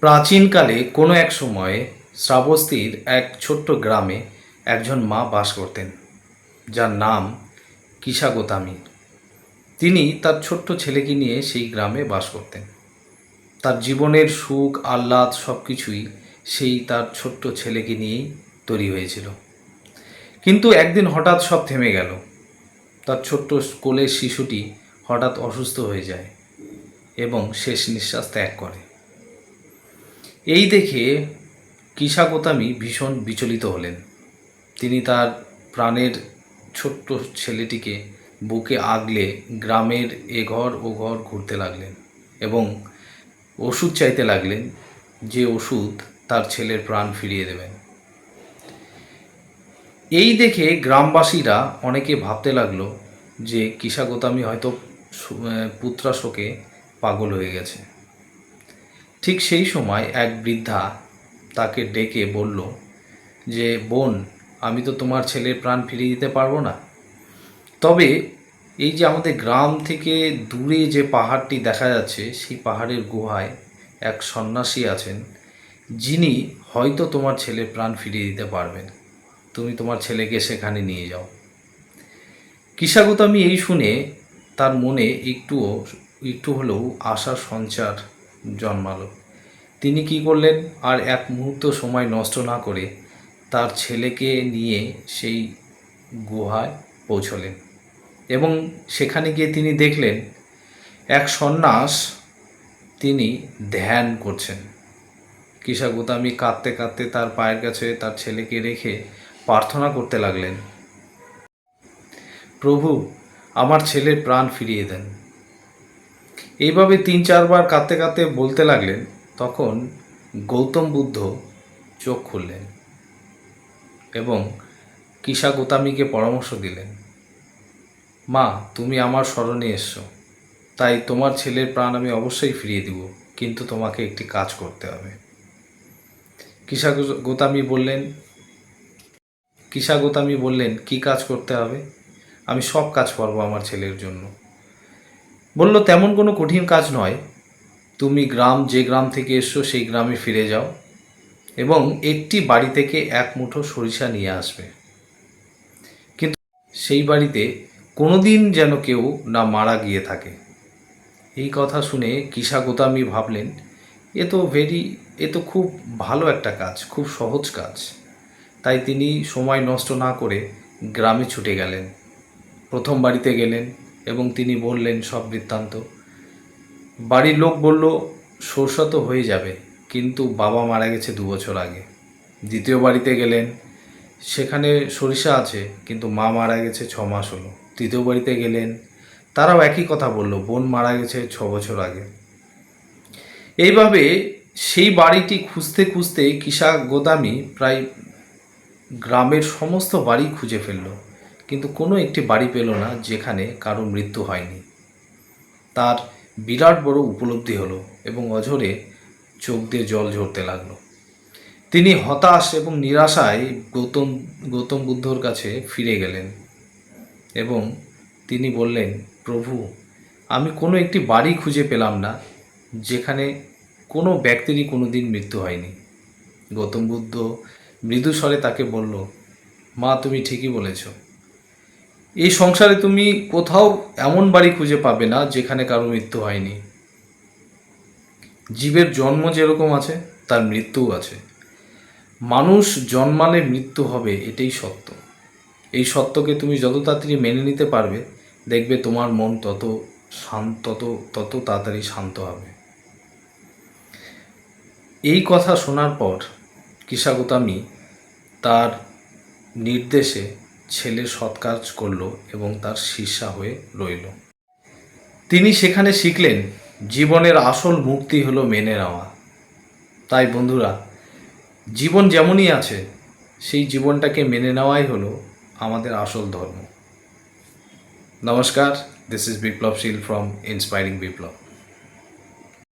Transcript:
প্রাচীনকালে কোনো এক সময়ে শ্রাবস্তীর এক ছোট্ট গ্রামে একজন মা বাস করতেন, যার নাম কিসা গোতামি তিনি তার ছোট্ট ছেলেকে নিয়ে সেই গ্রামে বাস করতেন। তার জীবনের সুখ, আহ্লাদ সব কিছুই সেই তার ছোট্ট ছেলেকে নিয়েই তৈরি হয়েছিল। কিন্তু একদিন হঠাৎ সব থেমে গেল। তার ছোট্ট কোলের শিশুটি হঠাৎ অসুস্থ হয়ে যায় এবং শেষ নিঃশ্বাস ত্যাগ করে। এই দেখে কিসা গোতামি ভীষণ বিচলিত হলেন। তিনি তার প্রাণের ছোট্ট ছেলেটিকে বুকে আগলে গ্রামের এ ঘর ও ঘর ঘুরতে লাগলেন এবং ওষুধ চাইতে লাগলেন যে ওষুধ তার ছেলের প্রাণ ফিরিয়ে দেবেন। এই দেখে গ্রামবাসীরা অনেকে ভাবতে লাগল যে কিসা গোতামি হয়তো সু- আহ, পুত্রা শোকে পাগল হয়ে গেছে। ঠিক সেই সময় এক বৃদ্ধা তাকে ডেকে বলল, যে বোন, আমি তো তোমার ছেলের প্রাণ ফিরিয়ে দিতে পারব না। তবে এই যে আমাদের গ্রাম থেকে দূরে যে পাহাড়টি দেখা যাচ্ছে, সেই পাহাড়ের গুহায় এক সন্ন্যাসী আছেন। যিনি হয়তো তোমার ছেলের প্রাণ ফিরিয়ে দিতে পারবেন। তুমি তোমার ছেলেকে সেখানে নিয়ে যাও। কিসাগোতামি এই শুনে তার মনে একটুও, একটু হলেও আশার সঞ্চার জন্মালো। তিনি কি করলেন? আর এক মুহূর্ত সময় নষ্ট না করে তার ছেলেকে নিয়ে সেই গুহায় পৌঁছলেন এবং সেখানে গিয়ে তিনি দেখলেন, এক সন্ন্যাস তিনি ধ্যান করছেন। কিসা গোতামি কাঁদতে কাঁদতে তার পায়ের কাছে তার ছেলেকে রেখে প্রার্থনা করতে লাগলেন, প্রভু, আমার ছেলের প্রাণ ফিরিয়ে দেন। এইভাবে তিন চারবার কাঁদতে কাঁদতে বলতে লাগলেন, তখন গৌতম বুদ্ধ চোখ খুললেন এবং কিসা গোতামিকে পরামর্শ দিলেন, মা, তুমি আমার স্মরণে এসছো তাই তোমার ছেলের প্রাণ আমি অবশ্যই ফিরিয়ে দিব, কিন্তু তোমাকে একটি কাজ করতে হবে। কিসা গোতামি বললেন কিসা গোতামি বললেন, কি কাজ করতে হবে? আমি সব কাজ করব আমার ছেলের জন্য। বলল, তেমন কোনো কঠিন কাজ নয়। তুমি গ্রাম, যে গ্রাম থেকে এসছো, সেই গ্রামে ফিরে যাও এবং একটি বাড়ি থেকে এক মুঠো সরিষা নিয়ে আসবে। কিন্তু সেই বাড়িতে কোনোদিন যেন কেউ না মারা গিয়ে থাকে। এই কথা শুনে কিসা গোতামি ভাবলেন, এ তো ভেরি এ তো খুব ভালো একটা কাজ, খুব সহজ কাজ। তাই তিনি সময় নষ্ট না করে গ্রামে ছুটে গেলেন। প্রথম বাড়িতে গেলেন। এবং তিনি বললেন, সব বৃত্তান্ত। বাড়ির লোক বলল, সরষা তো হয়ে যাবে, কিন্তু বাবা মারা গেছে দু বছর আগে। দ্বিতীয় বাড়িতে গেলেন, সেখানে সরিষা আছে, কিন্তু মা মারা গেছে ছ মাস হলো। তৃতীয় বাড়িতে গেলেন, তারাও একই কথা বলল, বোন মারা গেছে ছ বছর আগে। এইভাবে সেই বাড়িটি খুঁজতে খুঁজতে কিসা গোদামি প্রায় গ্রামের সমস্ত বাড়ি খুঁজে ফেলল। কিন্তু কোনো একটি বাড়ি পেল না যেখানে কারও মৃত্যু হয়নি। তার বিরাট বড় উপলব্ধি হলো এবং অঝরে চোখ দিয়ে জল ঝরতে লাগল। তিনি হতাশ এবং নিরাশায় গৌতম গৌতম বুদ্ধর কাছে ফিরে গেলেন এবং তিনি বললেন, প্রভু, আমি কোনো একটি বাড়ি খুঁজে পেলাম না যেখানে কোনো ব্যক্তিরই কোনো দিন মৃত্যু হয়নি। গৌতম বুদ্ধ মৃদু স্বরে তাকে বলল, মা, তুমি ঠিকই বলেছ। এই সংসারে তুমি কোথাও এমন বাড়ি খুঁজে পাবে না যেখানে কারও মৃত্যু হয়নি। জীবের জন্ম যেরকম আছে, তার মৃত্যুও আছে। মানুষ জন্মালে মৃত্যু হবে, এটাই সত্য। এই সত্যকে তুমি যত তাড়াতাড়ি মেনে নিতে পারবে, দেখবে তোমার মন তত শান্ত, তত তত তাড়াতাড়ি শান্ত হবে। এই কথা শোনার পর কিসাগোতামি তার নির্দেশে ছেলে সৎকাজ করল এবং তার শিষ্যা হয়ে রইল। তিনি সেখানে শিখলেন, জীবনের আসল মুক্তি হলো মেনে নেওয়া। তাই বন্ধুরা, জীবন যেমনই আছে, সেই জীবনটাকে মেনে নেওয়াই হলো আমাদের আসল ধর্ম। নমস্কার this is Biplab Shil from inspiring Biplab